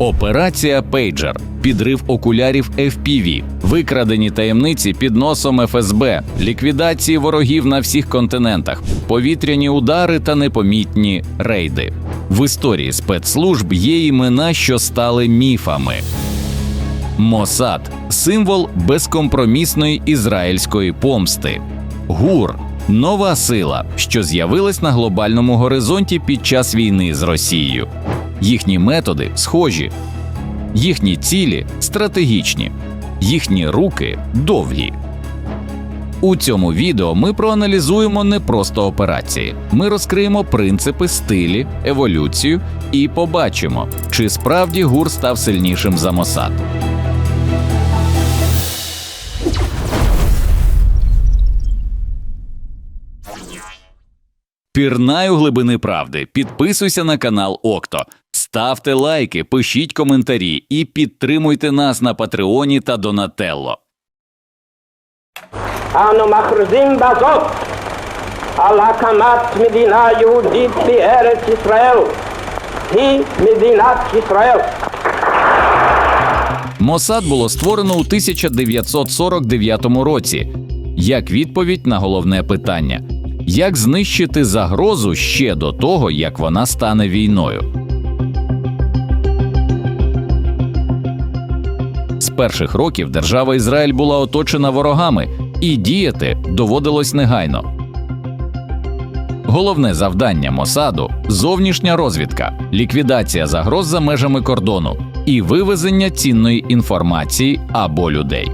Операція Пейджер, підрив окулярів FPV, викрадені таємниці під носом ФСБ, ліквідації ворогів на всіх континентах, повітряні удари та непомітні рейди. В історії спецслужб є імена, що стали міфами. Мосад символ безкомпромісної ізраїльської помсти. ГУР нова сила, що з'явилась на глобальному горизонті під час війни з Росією. Їхні методи схожі, їхні цілі стратегічні, їхні руки довгі. У цьому відео ми проаналізуємо не просто операції. Ми розкриємо принципи, стилі, еволюцію і побачимо, чи справді ГУР став сильнішим за Мосад. Пірнай у глибини правди. Підписуйся на канал Окто, ставте лайки, пишіть коментарі і підтримуйте нас на Патреоні та Донателло. אנו מכריזים בזאת על הקמת מדינה יהודית בארץ ישראל. היא מדינת ישראל. Мосад було створено у 1949 році як відповідь на головне питання: як знищити загрозу ще до того, як вона стане війною. Перших років держава Ізраїль була оточена ворогами, і діяти доводилось негайно. Головне завдання Мосаду зовнішня розвідка, ліквідація загроз за межами кордону і вивезення цінної інформації або людей.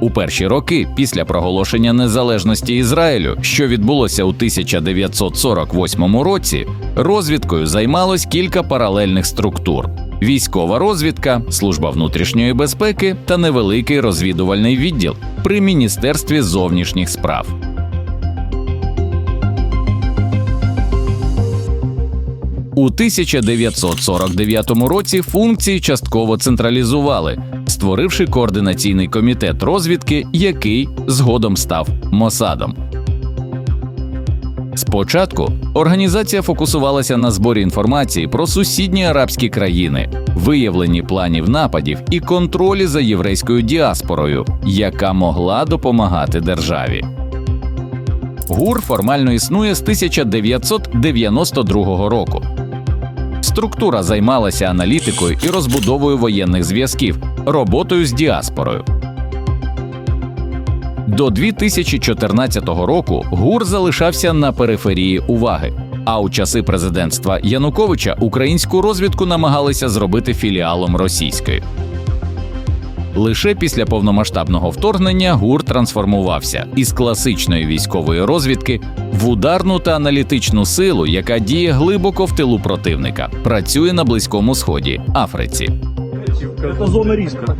У перші роки після проголошення незалежності Ізраїлю, що відбулося у 1948 році, розвідкою займалось кілька паралельних структур: військова розвідка, служба внутрішньої безпеки та невеликий розвідувальний відділ при міністерстві зовнішніх справ. У 1949 році функції частково централізували, створивши координаційний комітет розвідки, який згодом став Мосадом. Спочатку організація фокусувалася на зборі інформації про сусідні арабські країни, виявленні планів нападів і контролі за єврейською діаспорою, яка могла допомагати державі. ГУР формально існує з 1992 року. Структура займалася аналітикою і розбудовою воєнних зв'язків, роботою з діаспорою. До 2014 року ГУР залишався на периферії уваги. А у часи президентства Януковича українську розвідку намагалися зробити філіалом російської. Лише після повномасштабного вторгнення ГУР трансформувався із класичної військової розвідки в ударну та аналітичну силу, яка діє глибоко в тилу противника, працює на Близькому Сході, Африці. Это зона риска.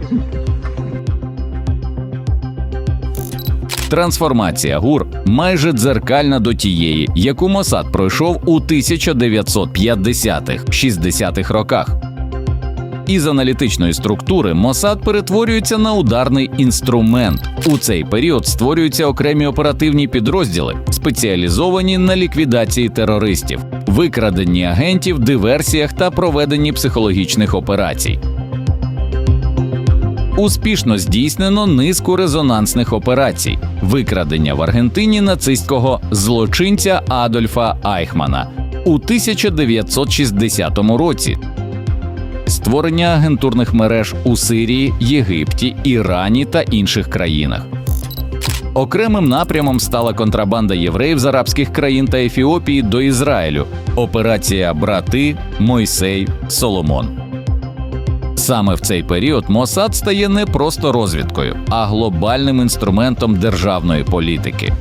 Трансформація ГУР майже дзеркальна до тієї, яку Мосад пройшов у 1950-60-х роках. Із аналітичної структури Мосад перетворюється на ударний інструмент. У цей період створюються окремі оперативні підрозділи, спеціалізовані на ліквідації терористів, викраденні агентів, диверсіях та проведенні психологічних операцій. Успішно здійснено низку резонансних операцій, викрадення в Аргентині нацистського злочинця Адольфа Айхмана у 1960 році, створення агентурних мереж у Сирії, Єгипті, Ірані та інших країнах. Окремим напрямом стала контрабанда євреїв з арабських країн та Ефіопії до Ізраїлю. Операція Брати, Мойсей, Соломон. Саме в цей період Мосад стає не просто розвідкою, а глобальним інструментом державної політики.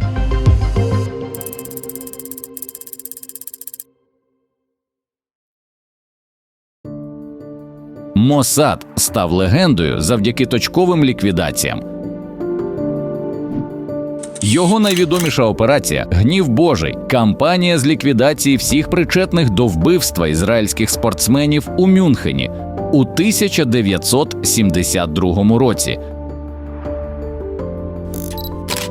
Мосад став легендою завдяки точковим ліквідаціям. Його найвідоміша операція Гнів Божий кампанія з ліквідації всіх причетних до вбивства ізраїльських спортсменів у Мюнхені у 1972 році.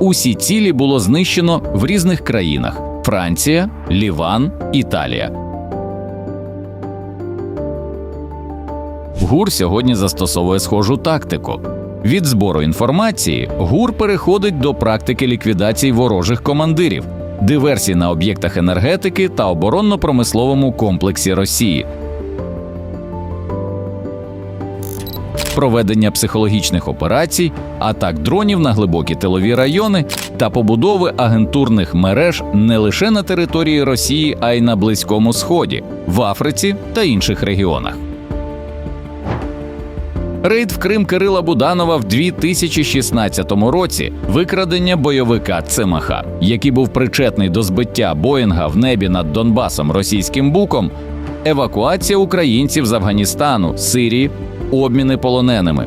Усі цілі було знищено в різних країнах: Франція, Ліван, Італія. ГУР сьогодні застосовує схожу тактику. Від збору інформації ГУР переходить до практики ліквідації ворожих командирів, диверсій на об'єктах енергетики та оборонно-промисловому комплексі Росії. Проведення психологічних операцій, атак дронів на глибокі тилові райони та побудови агентурних мереж не лише на території Росії, а й на Близькому Сході, в Африці та інших регіонах. Рейд в Крим Кирила Буданова в 2016 році викрадення бойовика Цемаха, який був причетний до збиття Боїнга в небі над Донбасом російським буком, евакуація українців з Афганістану, Сирії, обміни полоненими.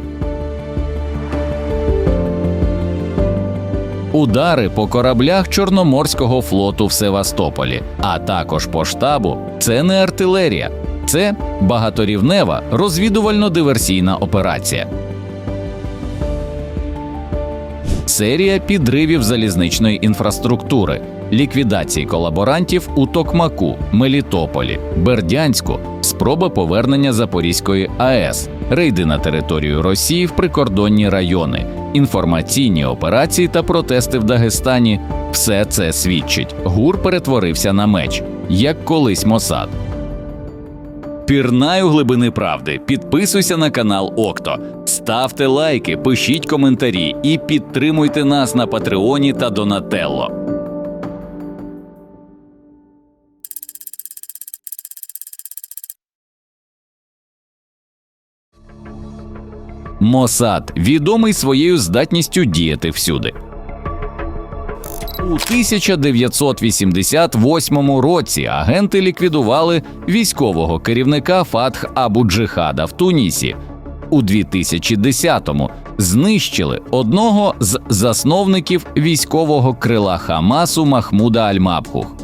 Удари по кораблях Чорноморського флоту в Севастополі, а також по штабу це не артилерія, це багаторівнева розвідувально-диверсійна операція. Серія підривів залізничної інфраструктури, ліквідації колаборантів у Токмаку, Мелітополі, Бердянську, спроба повернення Запорізької АЕС, рейди на територію Росії в прикордонні райони, інформаційні операції та протести в Дагестані. Все це свідчить. ГУР перетворився на меч, як колись Мосад. Пірнай у глибини правди. Підписуйся на канал Окто, ставте лайки, пишіть коментарі і підтримуйте нас на Патреоні та Донателло. Мосад відомий своєю здатністю діяти всюди. У 1988 році агенти ліквідували військового керівника Фатх Абу Джихада в Тунісі. У 2010-му знищили одного з засновників військового крила Хамасу Махмуда Аль-Мабхух.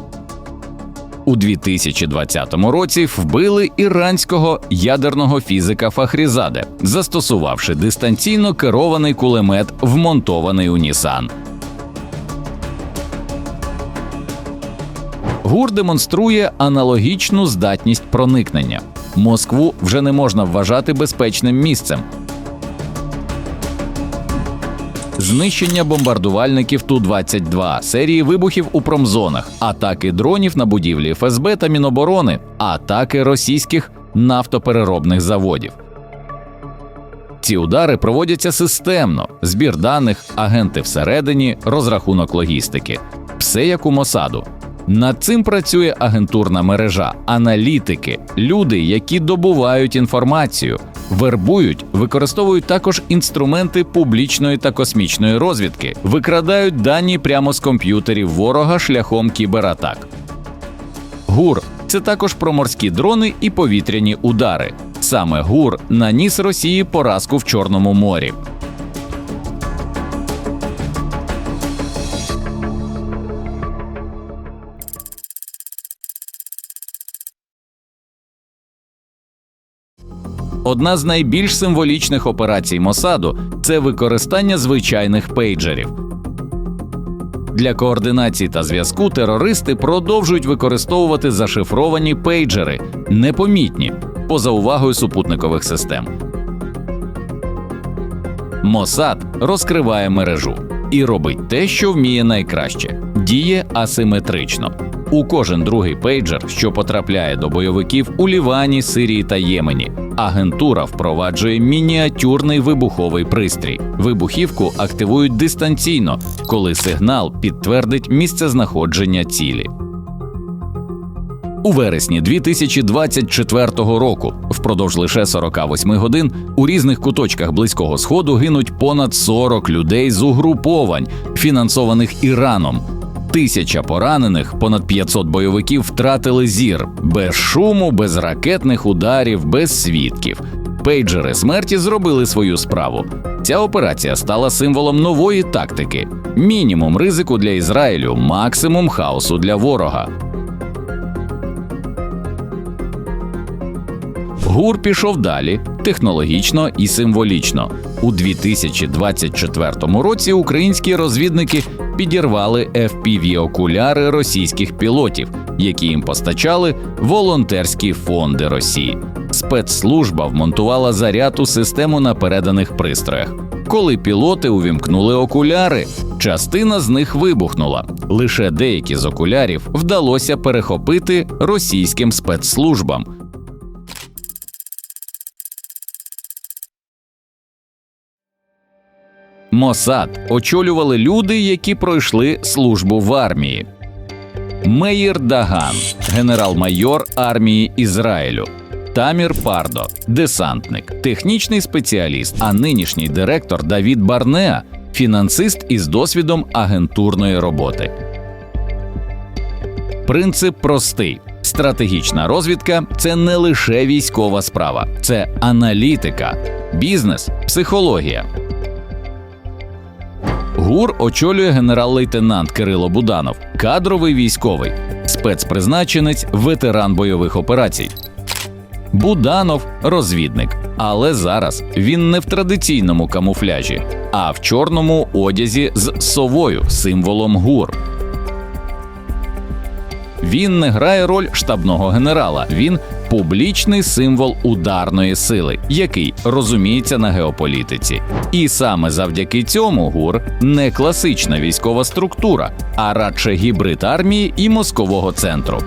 У 2020 році вбили іранського ядерного фізика Фахрізаде, застосувавши дистанційно керований кулемет, вмонтований у Нісан. ГУР демонструє аналогічну здатність проникнення. Москву вже не можна вважати безпечним місцем. Знищення бомбардувальників Ту-22, серії вибухів у промзонах, атаки дронів на будівлі ФСБ та Міноборони, атаки російських нафтопереробних заводів. Ці удари проводяться системно: збір даних, агенти всередині, розрахунок логістики. Все як у Мосаду. Над цим працює агентурна мережа, аналітики, люди, які добувають інформацію, вербують, використовують також інструменти публічної та космічної розвідки, викрадають дані прямо з комп'ютерів ворога шляхом кібератак. ГУР це також про морські дрони і повітряні удари. Саме ГУР наніс Росії поразку в Чорному морі. Одна з найбільш символічних операцій Мосаду це використання звичайних пейджерів. Для координації та зв'язку терористи продовжують використовувати зашифровані пейджери, непомітні поза увагою супутникових систем. Мосад розкриває мережу і робить те, що вміє найкраще діє асиметрично. У кожен другий пейджер, що потрапляє до бойовиків у Лівані, Сирії та Ємені, агентура впроваджує мініатюрний вибуховий пристрій. Вибухівку активують дистанційно, коли сигнал підтвердить місцезнаходження цілі. У вересні 2024 року, впродовж лише 48 годин, у різних куточках близького сходу гинуть понад 40 людей з угруповань, фінансованих Іраном. Тисяча поранених, понад 500 бойовиків втратили зір без шуму, без ракетних ударів, без свідків. Пейджери смерті зробили свою справу. Ця операція стала символом нової тактики: мінімум ризику для Ізраїлю, максимум хаосу для ворога. ГУР пішов далі технологічно і символічно. У 2024 році українські розвідники підірвали fpv окуляри російських пілотів, які їм постачали волонтерські фонди Росії. спецслужба вмонтувала заряд у систему на переданих пристроях. Коли пілоти увімкнули окуляри, частина з них вибухнула. Лише деякі з окулярів вдалося перехопити російським спецслужбам. Мосад очолювали люди, які пройшли службу в армії. Меїр Даган, генерал-майор армії Ізраїлю, Тамір Пардо, десантник, технічний спеціаліст, а нинішній директор Давід Барнеа, фінансист із досвідом агентурної роботи. Принцип простий: стратегічна розвідка це не лише військова справа, це аналітика, бізнес, психологія. ГУР очолює генерал-лейтенант Кирило Буданов, кадровий військовий, спецпризначенець, ветеран бойових операцій. Буданов розвідник, але зараз він не в традиційному камуфляжі, а в чорному одязі з совою, символом ГУР. Він не грає роль штабного генерала. Він публічний символ ударної сили, який розуміється на геополітиці. І саме завдяки цьому ГУР не класична військова структура, а радше гібрид армії і мозкового центру.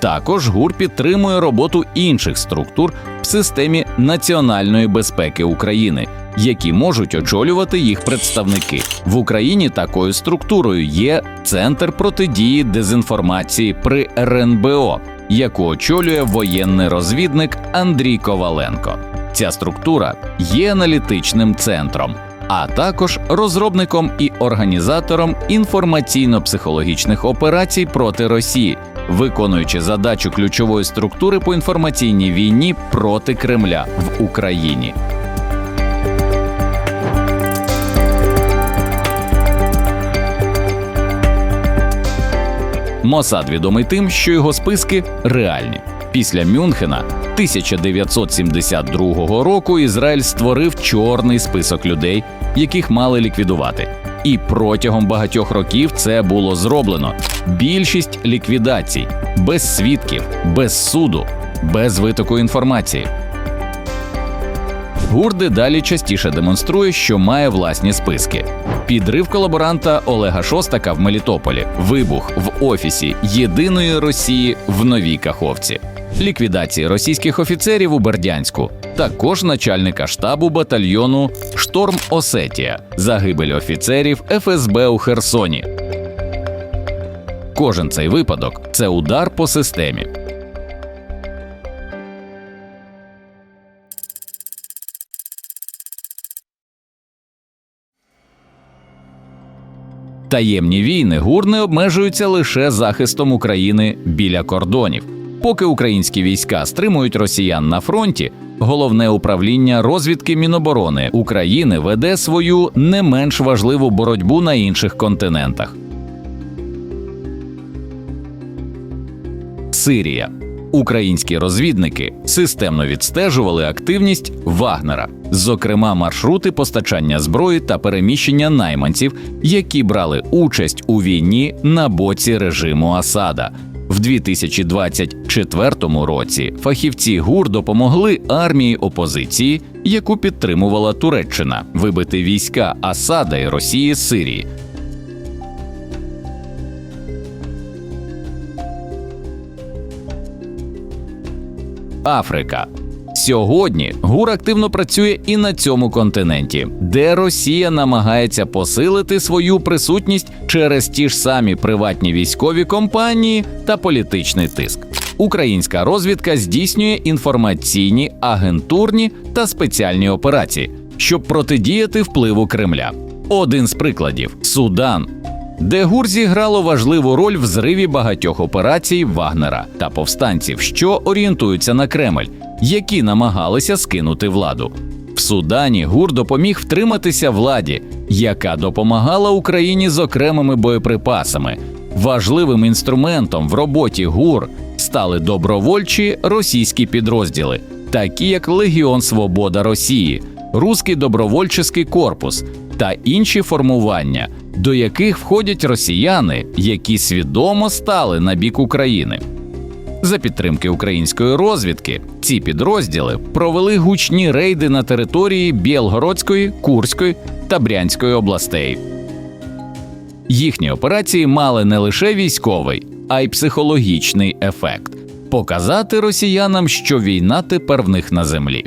Також ГУР підтримує роботу інших структур в системі національної безпеки України, які можуть очолювати їх представники. В Україні такою структурою є Центр протидії дезінформації при РНБО, яку очолює воєнний розвідник Андрій Коваленко. Ця структура є аналітичним центром, а також розробником і організатором інформаційно-психологічних операцій проти Росії, виконуючи задачу ключової структури по інформаційній війні проти Кремля в Україні. Мосад відомий тим, що його списки реальні. Після Мюнхена 1972 року Ізраїль створив чорний список людей, яких мали ліквідувати. І протягом багатьох років це було зроблено. Більшість ліквідацій без свідків, без суду, без витоку інформації. Гурди далі частіше демонструє, що має власні списки. Підрив колаборанта Олега Шостака в Мелітополі, вибух в офісі єдиної Росії в Новій Каховці, ліквідації російських офіцерів у Бердянську, також начальника штабу батальйону Шторм Осетія, загибель офіцерів ФСБ у Херсоні. Кожен цей випадок це удар по системі. Таємні війни ГУР не обмежуються лише захистом України біля кордонів. Поки українські війська стримують росіян на фронті, головне управління розвідки Міноборони України веде свою не менш важливу боротьбу на інших континентах. Сирія. Українські розвідники системно відстежували активність Вагнера, зокрема маршрути постачання зброї та переміщення найманців, які брали участь у війні на боці режиму Асада. В 2024 році фахівці ГУР допомогли армії опозиції, яку підтримувала Туреччина, вибити війська Асада і Росії з Сирії. Африка. Сьогодні ГУР активно працює і на цьому континенті, де Росія намагається посилити свою присутність через ті ж самі приватні військові компанії та політичний тиск. Українська розвідка здійснює інформаційні, агентурні та спеціальні операції, щоб протидіяти впливу Кремля. Один з прикладів Судан де ГУР зіграло важливу роль в зриві багатьох операцій Вагнера та повстанців, що орієнтуються на Кремль, які намагалися скинути владу. В Судані ГУР допоміг втриматися владі, яка допомагала Україні з окремими боєприпасами. Важливим інструментом в роботі ГУР стали добровольчі російські підрозділи, такі як Легіон Свобода Росії, Руський добровольчий корпус та інші формування, до яких входять росіяни, які свідомо стали на бік України. За підтримки української розвідки ці підрозділи провели гучні рейди на території Білгородської, Курської та Брянської областей. Їхні операції мали не лише військовий, а й психологічний ефект показати росіянам, що війна тепер в них на землі.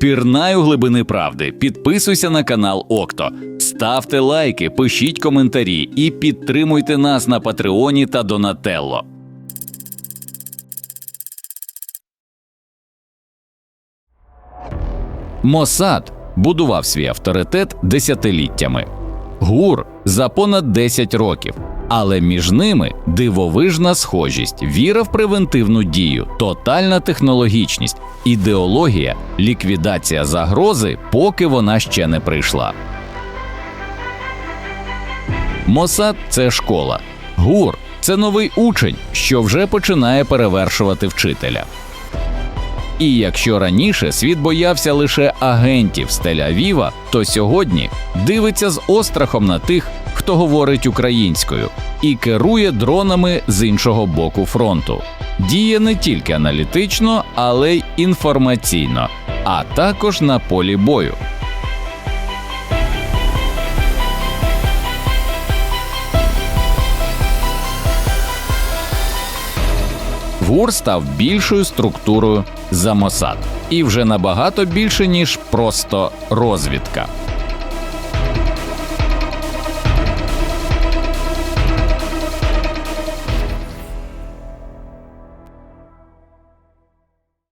Пірнай у глибини правди. Підписуйся на канал Окто, ставте лайки, пишіть коментарі і підтримуйте нас на Патреоні та Донателло. Мосад будував свій авторитет десятиліттями. ГУР за понад 10 років. Але між ними дивовижна схожість, віра в превентивну дію, тотальна технологічність, ідеологія, ліквідація загрози, поки вона ще не прийшла. Мосад це школа. ГУР це новий учень, що вже починає перевершувати вчителя. І якщо раніше світ боявся лише агентів з Тель-Авіва, то сьогодні дивиться з острахом на тих, хто говорить українською, і керує дронами з іншого боку фронту. Діє не тільки аналітично, але й інформаційно, а також на полі бою. ГУР став більшою структурою за Мосад і вже набагато більше ніж просто розвідка.